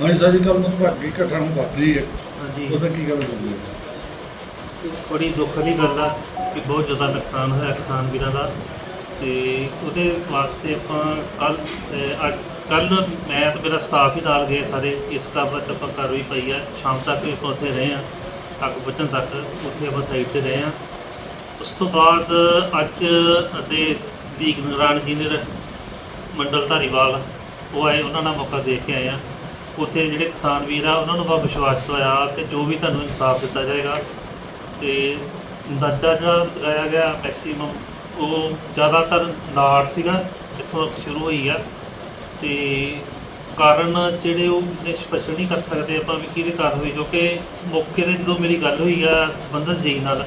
ਹਾਂਜੀ ਸਾਡੀ ਕੱਲ ਨੂੰ ਤੁਹਾਡੀ ਘਟਨਾ ਵਾਪਰੀ ਹੈ। ਹਾਂਜੀ। ਉਹਦਾ ਕੀ ਗੱਲ ਕਰਦੇ ਬੜੀ ਦੁੱਖ ਦੀ ਗੱਲ ਆ ਕਿ ਬਹੁਤ ਜ਼ਿਆਦਾ ਨੁਕਸਾਨ ਹੋਇਆ ਕਿਸਾਨ ਵੀਰਾਂ ਦਾ। ਤੇ ਉਹਦੇ ਵਾਸਤੇ ਆਪਾਂ ਕੱਲ ਅੱਜ ਕੱਲ ਮੈਂ ਤੇ ਮੇਰਾ ਸਟਾਫ ਹੀ ਨਾਲ ਗਏ ਸਾਰੇ। ਇਸ ਸਟਾਫ ਵਿੱਚ ਆਪਾਂ ਕਾਰਵਾਈ ਪਾਈ ਆ। ਸ਼ਾਮ ਤੱਕ ਆਪਾਂ ਉੱਥੇ ਰਹੇ ਆ। ਅੱਗ ਬੁਝਣ ਤੱਕ ਉੱਥੇ ਆਪਾਂ ਸਾਈਡ ਤੇ ਰਹੇ ਆ। ਉਸ ਤੋਂ ਬਾਅਦ ਅੱਜ ਅਤੇ ਦੀਕ ਨਾਰਾਇਣ ਇੰਜੀਨੀਅਰ ਮੰਡਲ ਧਾਰੀਵਾਲ ਉਹ ਆਏ ਉਹਨਾਂ ਨਾਲ ਮੌਕਾ ਦੇਖ ਕੇ ਆਏ ਆ। ਉੱਥੇ ਜਿਹੜੇ ਕਿਸਾਨ ਵੀਰ ਆ, ਉਹਨਾਂ ਨੂੰ ਬਹੁਤ ਵਿਸ਼ਵਾਸ ਹੋਇਆ ਕਿ ਜੋ ਵੀ ਤੁਹਾਨੂੰ ਇਨਸਾਫ ਦਿੱਤਾ ਜਾਏਗਾ ਤੇ ਅੰਦਾਜ਼ਾ ਜਿਹੜਾ ਲਗਾਇਆ ਗਿਆ ਮੈਕਸਿਮਮ ਉਹ ਜ਼ਿਆਦਾਤਰ ਨਾੜ ਸੀਗਾ, ਜਿੱਥੋਂ ਸ਼ੁਰੂ ਹੋਈ ਆ। ਤੇ ਕਾਰਨ ਜਿਹੜੇ ਉਹ ਸਪੈਸ਼ਲ ਨਹੀਂ ਕਰ ਸਕਦੇ ਆਪਾਂ ਵੀ ਕਿਹਦੇ ਕਾਰਨ ਹੋਈ ਕਿਉਂਕਿ ਮੌਕੇ ਤੇ ਜਦੋਂ ਮੇਰੀ ਗੱਲ ਹੋਈ ਆ ਸੰਬੰਧਤ ਜੀ ਨਾਲ,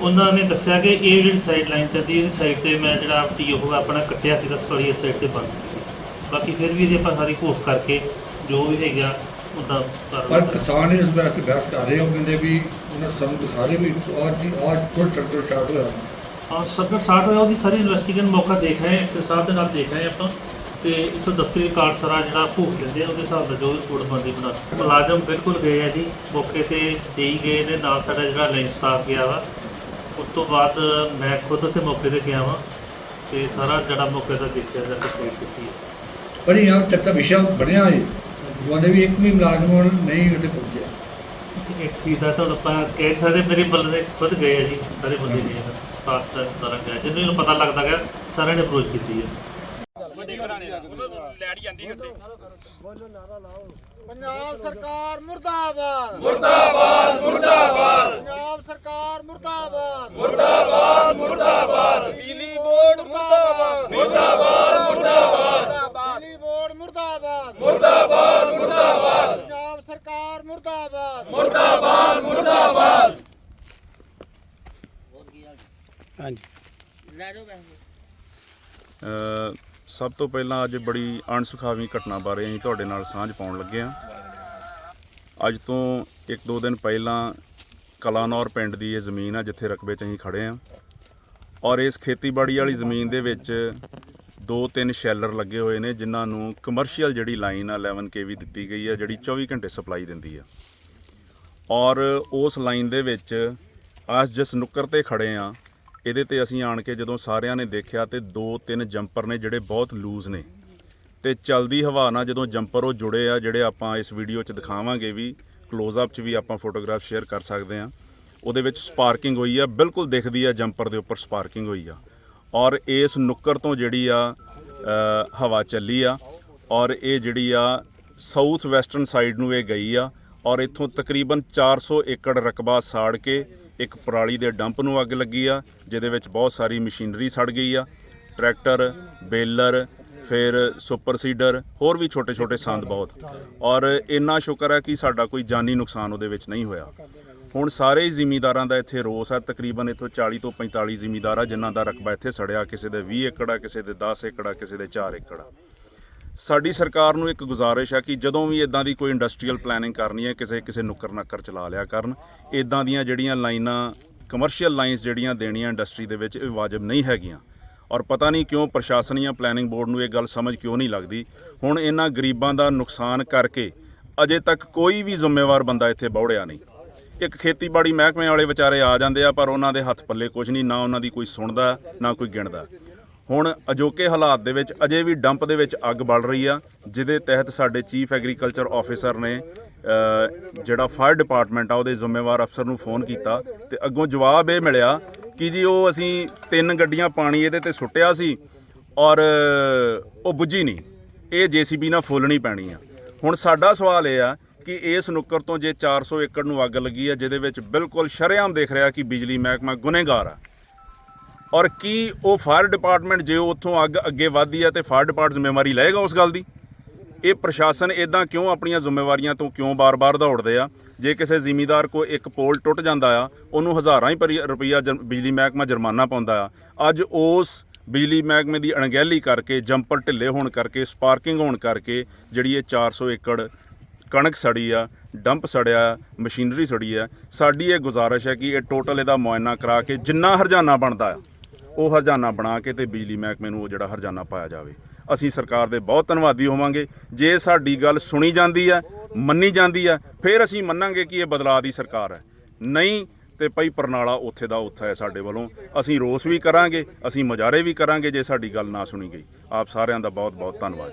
ਉਹਨਾਂ ਨੇ ਦੱਸਿਆ ਕਿ ਇਹ ਜਿਹੜੀ ਸਾਈਡ ਲਾਈਨ ਚੱਲਦੀ, ਇਹਦੀ ਸਾਈਡ ਤੇ ਮੈਂ ਜਿਹੜਾ ਟੀਓ ਆਪਣਾ ਕੱਟਿਆ ਸੀਗਾ ਸਪਲੀ ਇਸ ਸਾਈਡ ਤੇ ਬੰਦ। ਸੀ ਬਾਕੀ ਫਿਰ ਵੀ ਇਹਦੀ ਆਪਾਂ ਸਾਰੀ ਘੋਖ ਕਰਕੇ ਜੋ ਵੀ ਹੈਗਾ ਉਹਦਾ ਪਰ ਕਿਸਾਨ ਇਸ ਵਾਸਤੇ ਬਹਿਸ ਕਰ ਰਹੇ ਹੋ ਕਹਿੰਦੇ ਵੀ ਉਹਨਾਂ ਸਾਨੂੰ ਦਿਖਾ ਰਹੇ ਵੀ ਅੱਜ ਹੀ ਅੱਜ ਕੋਈ ਸੈਕਟਰ ਸਟਾਰਟ ਹੋਇਆ। ਹਾਂ ਸਰਕਟ ਸਟਾਰਟ ਹੋਇਆ ਉਹਦੀ ਸਾਰੀ ਇਨਵੈਸਟੀਗੇਸ਼ਨ ਮੌਕਾ ਦੇਖ ਰਹੇ ਹਾਂ ਐਕਸੇ ਸਾਹਿਬ ਦੇ ਨਾਲ ਦੇਖ ਰਹੇ ਹਾਂ ਆਪਾਂ। ਤੇ ਇੱਥੋਂ ਦਫ਼ਤਰੀ ਰਿਕਾਰਡ ਸਾਰਾ ਜਿਹੜਾ ਭੂਖ ਦਿੰਦੇ ਆ ਉਹਦੇ ਹਿਸਾਬ ਨਾਲ ਜੋ ਰਿਪੋਰਟ ਬੰਦੀ ਬਣਾ ਮੁਲਾਜ਼ਮ ਬਿਲਕੁਲ ਗਏ ਆ ਜੀ ਮੌਕੇ ਤੇ ਜੇਈ ਗਏ ਨੇ ਨਾਲ ਸਾਡਾ ਜਿਹੜਾ ਲਾਈਨ ਸਟਾਫ ਗਿਆ ਵਾ। ਉਸ ਤੋਂ ਬਾਅਦ ਮੈਂ ਖੁਦ ਉੱਥੇ ਮੌਕੇ ਤੇ ਗਿਆ ਵਾਂ ਤੇ ਸਾਰਾ ਜਿਹੜਾ ਮੌਕੇ ਦਾ ਦੇਖਿਆ ਜਾ ਸਾਈਡ ਕੀਤੀ ਹੈ। ਪਰ ਇਹ ਚੱਕਾ ਵਿਸ਼ਾ ਬਣਿਆ ਹੈ ਉਹਨੇ ਵੀ ਇੱਕ ਵੀ ਮੁਲਾਜ਼ਮ ਹੁਣ ਨਹੀਂ ਉੱਥੇ ਪਹੁੰਚਿਆ। ਇਸ ਚੀਜ਼ ਦਾ ਤਾਂ ਹੁਣ ਆਪਾਂ ਕਹਿ ਨਹੀਂ ਸਕਦੇ ਮੇਰੇ ਬੰਦੇ ਖੁਦ ਗਏ ਆ ਜੀ ਸਾਰੇ ਬੰਦੇ ਗਏ ਆ। ਸਟਾਫ ਦਾ ਸਾਰਾ ਗਿਆ ਜਿਹਨੂੰ ਨੂੰ ਪਤਾ ਲੱਗਦਾ ਗਿਆ ਸਾਰਿਆਂ ਨੇ ਅਪਰੋਚ ਕੀਤੀ ਹੈ ਪੰਜਾਬ ਸਰਕਾਰ ਮੁਰਦਾਬਾਦ। ਮੁਰਦਾਬਾਦ ਮੁਰਦਾਬਾਦ। ਪੰਜਾਬ ਸਰਕਾਰ ਮੁਰਦਾਬਾਦ। ਮੁਰਦਾਬਾਦ ਮੁਰਦਾਬਾਦ ਬਿਜਲੀ ਬੋਰਡ ਮੁਰਦਾਬਾਦ ਮੁਰਦਾਬਾਦ ਮੁਰਦਾਬਾਦ ਪੰਜਾਬ ਸਰਕਾਰ ਮੁਰਦਾਬਾਦ ਅ, ਸਭ ਤੋਂ ਪਹਿਲਾਂ ਅੱਜ ਬੜੀ ਅਣਸੁਖਾਵੀ ਘਟਨਾ ਬਾਰੇ ਅਸੀਂ ਤੁਹਾਡੇ ਨਾਲ ਸਾਂਝ ਪਾਉਣ ਲੱਗੇ ਹਾਂ। ਅੱਜ ਤੋਂ ਇੱਕ ਦੋ ਦਿਨ ਪਹਿਲਾਂ ਕਲਾਨੌਰ ਪਿੰਡ ਦੀ ਇਹ ਜ਼ਮੀਨ ਆ ਜਿੱਥੇ ਰਕਬੇ 'ਚ ਅਸੀਂ ਖੜੇ ਹਾਂ। ਔਰ ਇਸ ਖੇਤੀਬਾੜੀ ਵਾਲੀ ਜ਼ਮੀਨ ਦੇ ਵਿੱਚ ਦੋ ਤਿੰਨ ਸ਼ੈਲਰ ਲੱਗੇ ਹੋਏ ਨੇ ਜਿਨ੍ਹਾਂ ਨੂੰ ਕਮਰਸ਼ੀਅਲ ਜਿਹੜੀ ਲਾਈਨ ਆ 11 ਕੇਵੀ ਦਿੱਤੀ ਗਈ ਆ ਜਿਹੜੀ 24 ਘੰਟੇ ਸਪਲਾਈ ਦਿੰਦੀ ਆ। ਔਰ ਉਸ ਲਾਈਨ ਦੇ ਵਿੱਚ ਆਸ ਜਿਸ ਨੁੱਕਰ ਤੇ ਖੜੇ ਆ, ਇਹਦੇ ਤੇ ਅਸੀਂ ਆਣ ਕੇ ਜਦੋਂ ਸਾਰਿਆਂ ਨੇ ਦੇਖਿਆ ਤੇ ਦੋ ਤਿੰਨ ਜੰਪਰ ਨੇ ਜਿਹੜੇ ਬਹੁਤ ਲੂਜ਼ ਨੇ। ਤੇ ਚਲਦੀ ਹਵਾ ਨਾਲ ਜਦੋਂ ਜੰਪਰ ਉਹ ਜੁੜੇ ਆ, ਜਿਹੜੇ ਆਪਾਂ ਇਸ ਵੀਡੀਓ 'ਚ ਦਿਖਾਵਾਂਗੇ ਵੀ ক্লোਜ਼-ਅਪ 'ਚ ਵੀ ਆਪਾਂ ਫੋਟੋਗ੍ਰਾਫ ਸ਼ੇਅਰ ਕਰ ਸਕਦੇ ਆ। ਉਹਦੇ ਵਿੱਚ ਸਪਾਰਕਿੰਗ ਹੋਈ ਆ, ਬਿਲਕੁਲ ਦਿਖਦੀ ਆ ਜੰਪਰ ਦੇ ਉੱਪਰ ਸਪਾਰਕਿੰਗ ਹੋਈ ਆ। ਔਰ ਇਸ ਨੁੱਕਰ ਤੋਂ ਜਿਹੜੀ ਆ ਹਵਾ ਚੱਲੀ ਆ, ਔਰ ਇਹ ਜਿਹੜੀ ਆ ਸਾਊਥ ਵੈਸਟਰਨ ਸਾਈਡ ਨੂੰ ਇਹ ਗਈ ਆ ਔਰ ਇੱਥੋਂ ਤਕਰੀਬਨ 400 ਏਕੜ ਰਕਬਾ ਸਾੜ ਕੇ ਇੱਕ ਪਰਾਲੀ ਦੇ ਡੰਪ ਨੂੰ ਅੱਗ ਲੱਗੀ ਆ, ਜਿਹਦੇ ਵਿੱਚ ਬਹੁਤ ਸਾਰੀ ਮਸ਼ੀਨਰੀ ਸੜ ਗਈ ਆ। ਟਰੈਕਟਰ, ਬੇਲਰ, ਫਿਰ ਸੁਪਰ ਸੀਡਰ, ਹੋਰ ਵੀ ਛੋਟੇ ਛੋਟੇ ਸੰਦ ਬਹੁਤ। ਔਰ ਇੰਨਾ ਸ਼ੁਕਰ ਹੈ ਕਿ ਸਾਡਾ ਕੋਈ ਜਾਨੀ ਨੁਕਸਾਨ ਉਹਦੇ ਵਿੱਚ ਨਹੀਂ ਹੋਇਆ। ਹੁਣ ਸਾਰੇ ਹੀ ਜ਼ਿਮੀਂਦਾਰਾਂ ਦਾ ਇੱਥੇ ਰੋਸ ਹੈ ਤਕਰੀਬਨ ਇੱਥੋਂ 40 ਤੋਂ 45 ਜ਼ਿਮੀਂਦਾਰ ਆ, ਜਿਨ੍ਹਾਂ ਦਾ ਰਕਬਾ ਇੱਥੇ ਸੜਿਆ, ਕਿਸੇ ਦੇ 20 ਏਕੜ ਆ, ਕਿਸੇ ਦੇ 10 ਏਕੜ ਆ, ਕਿਸੇ ਦੇ 4 ਏਕੜ ਆ। ਸਾਡੀ ਸਰਕਾਰ ਨੂੰ ਇੱਕ ਗੁਜ਼ਾਰਿਸ਼ ਹੈ ਕਿ ਜਦੋਂ ਵੀ ਇਦਾਂ ਦੀ ਕੋਈ ਇੰਡਸਟਰੀਅਲ ਪਲੈਨਿੰਗ ਕਰਨੀ ਹੈ, ਕਿਸੇ ਕਿਸੇ ਨੁੱਕਰ ਨੱਕਰ ਚਲਾ ਲਿਆ ਕਰਨ। ਇਦਾਂ ਦੀਆਂ ਜਿਹੜੀਆਂ ਲਾਈਨਾਂ ਕਮਰਸ਼ੀਅਲ ਲਾਈਨਸ ਜਿਹੜੀਆਂ ਦੇਣੀਆਂ ਇੰਡਸਟਰੀ ਦੇ ਵਿੱਚ, ਇਹ ਵਾਜਬ ਨਹੀਂ ਹੈਗੀਆਂ। ਔਰ ਪਤਾ ਨਹੀਂ ਕਿਉਂ ਪ੍ਰਸ਼ਾਸਨ ਜਾਂ ਪਲੈਨਿੰਗ ਬੋਰਡ ਨੂੰ ਇਹ ਗੱਲ ਸਮਝ ਕਿਉਂ ਨਹੀਂ ਲੱਗਦੀ। ਹੁਣ ਇਹਨਾਂ ਗਰੀਬਾਂ ਦਾ ਨੁਕਸਾਨ ਕਰਕੇ ਅਜੇ ਤੱਕ ਕੋਈ ਵੀ ਜ਼ਿੰਮੇਵਾਰ ਬੰਦਾ ਇੱਥੇ ਬੌੜਿਆ ਨਹੀਂ। ਇੱਕ ਖੇਤੀਬਾੜੀ ਮਹਿਕਮੇ ਵਾਲੇ ਵਿਚਾਰੇ ਆ ਜਾਂਦੇ ਆ, ਪਰ ਉਹਨਾਂ ਦੇ ਹੱਥ ਪੱਲੇ ਕੁਝ ਨਹੀਂ, ਨਾ ਉਹਨਾਂ ਦੀ ਕੋਈ ਸੁਣਦਾ, ਨਾ ਕੋਈ ਗਿਣਦਾ। ਹੁਣ ਅਜੋਕੇ ਹਾਲਾਤ ਦੇ ਵਿੱਚ ਅਜੇ ਵੀ ਡੰਪ ਦੇ ਵਿੱਚ ਅੱਗ ਬਲ ਰਹੀ ਆ, ਜਿਹਦੇ ਤਹਿਤ ਸਾਡੇ ਚੀਫ ਐਗਰੀਕਲਚਰ ਆਫੀਸਰ ਨੇ ਜਿਹੜਾ ਫਾਇਰ ਡਿਪਾਰਟਮੈਂਟ ਆ, ਉਹਦੇ ਜ਼ਿੰਮੇਵਾਰ ਅਫਸਰ ਨੂੰ ਫੋਨ ਕੀਤਾ ਤੇ ਅੱਗੋਂ ਜਵਾਬ ਇਹ ਮਿਲਿਆ ਕਿ ਜੀ ਉਹ ਅਸੀਂ ਤਿੰਨ ਗੱਡੀਆਂ ਪਾਣੀ ਇਹਦੇ ਤੇ ਸੁੱਟਿਆ ਸੀ ਔਰ ਉਹ ਬੁੱਝੀ ਨਹੀਂ। ਇਹ ਜੀਸੀਬੀ ਨਾਲ ਫੋਲਣੀ ਪੈਣੀ ਆ। ਹੁਣ ਸਾਡਾ ਸਵਾਲ ਇਹ ਆ ਕਿ ਇਸ ਨੁੱਕਰ ਤੋਂ ਜੇ 400 ਏਕੜ ਨੂੰ ਅੱਗ ਲੱਗੀ ਆ, ਜਿਹਦੇ ਵਿੱਚ ਬਿਲਕੁਲ ਸ਼ਰੇਆਮ ਦੇਖ ਰਿਹਾ ਕਿ ਬਿਜਲੀ ਮਹਿਕਮਾ ਗੁਨੇਗਾਰ ਆ। ਔਰ ਕੀ ਉਹ ਫਾਇਰ ਡਿਪਾਰਟਮੈਂਟ ਜੇ ਉਹ ਉੱਥੋਂ ਅੱਗ ਅੱਗੇ ਵਧਦੀ ਹੈ ਤੇ ਫਾਇਰ ਡਿਪਾਰਟ ਜ਼ਿੰਮੇਵਾਰੀ ਲਏਗਾ ਉਸ ਗੱਲ ਦੀ? ਇਹ ਪ੍ਰਸ਼ਾਸਨ ਇਦਾਂ ਕਿਉਂ ਆਪਣੀਆਂ ਜ਼ਿੰਮੇਵਾਰੀਆਂ ਤੋਂ ਕਿਉਂ ਬਾਰ-ਬਾਰ ਦੌੜਦੇ ਆ? ਜੇ ਕਿਸੇ ਜ਼ਿਮੀਦਾਰ ਕੋ ਇੱਕ ਪੋਲ ਟੁੱਟ ਜਾਂਦਾ ਆ, ਉਹਨੂੰ ਹਜ਼ਾਰਾਂ ਹੀ ਪਰੀ- ਰੁਪਈਆ ਜਰ- ਬਿਜਲੀ ਮਹਿਕਮਾ ਜੁਰਮਾਨਾ ਪਾਉਂਦਾ ਆ। ਅੱਜ ਉਸ ਬਿਜਲੀ ਮਹਿਕਮੇ ਦੀ ਅਣਗਹਿਲੀ ਕਰਕੇ, ਜੰਪਰ ਢਿੱਲੇ ਹੋਣ ਕਰਕੇ, ਸਪਾਰਕਿੰਗ ਹੋਣ ਕਰਕੇ ਜਿਹੜੀ ਇਹ 400 ਏਕੜ ਕਣਕ ਸੜੀ ਆ, ਡੰਪ ਸੜਿਆ ਮਸ਼ੀਨਰੀ ਸੜੀ ਆ, ਸਾਡੀ ਇਹ ਗੁਜ਼ਾਰਿਸ਼ ਹੈ ਕਿ ਇਹ ਟੋਟਲ ਇਹਦਾ ਮੁਆਇਨਾ ਕਰਾ ਕੇ ਜਿੰਨਾ ਹਰਜਾਨਾ ਬਣਦਾ ਆ। ਉਹ ਹਰਜਾਨਾ ਬਣਾ ਕੇ ਤੇ ਬਿਜਲੀ ਮਹਿਕਮੇ ਨੂੰ ਉਹ ਜਿਹੜਾ ਹਰਜਾਨਾ ਪਾਇਆ ਜਾਵੇ। ਅਸੀਂ ਸਰਕਾਰ ਦੇ ਬਹੁਤ ਧੰਨਵਾਦੀ ਹੋਵਾਂਗੇ। ਜੇ ਸਾਡੀ ਗੱਲ ਸੁਣੀ ਜਾਂਦੀ ਹੈ, ਮੰਨੀ ਜਾਂਦੀ ਹੈ, ਫਿਰ ਅਸੀਂ ਮੰਨਾਂਗੇ ਕਿ ਇਹ ਬਦਲਾਅ ਦੀ ਸਰਕਾਰ ਹੈ। ਨਹੀਂ ਤੇ ਪਈ ਪਰਨਾਲਾ ਉੱਥੇ ਦਾ ਉੱਥੇ ਹੈ ਸਾਡੇ ਵੱਲੋਂ। ਅਸੀਂ ਰੋਸ ਵੀ ਕਰਾਂਗੇ, ਅਸੀਂ ਮੁਜ਼ਾਹਰੇ ਵੀ ਕਰਾਂਗੇ ਜੇ ਸਾਡੀ ਗੱਲ ਨਾ ਸੁਣੀ ਗਈ। ਆਪ ਸਾਰਿਆਂ ਦਾ ਬਹੁਤ ਬਹੁਤ ਧੰਨਵਾਦ।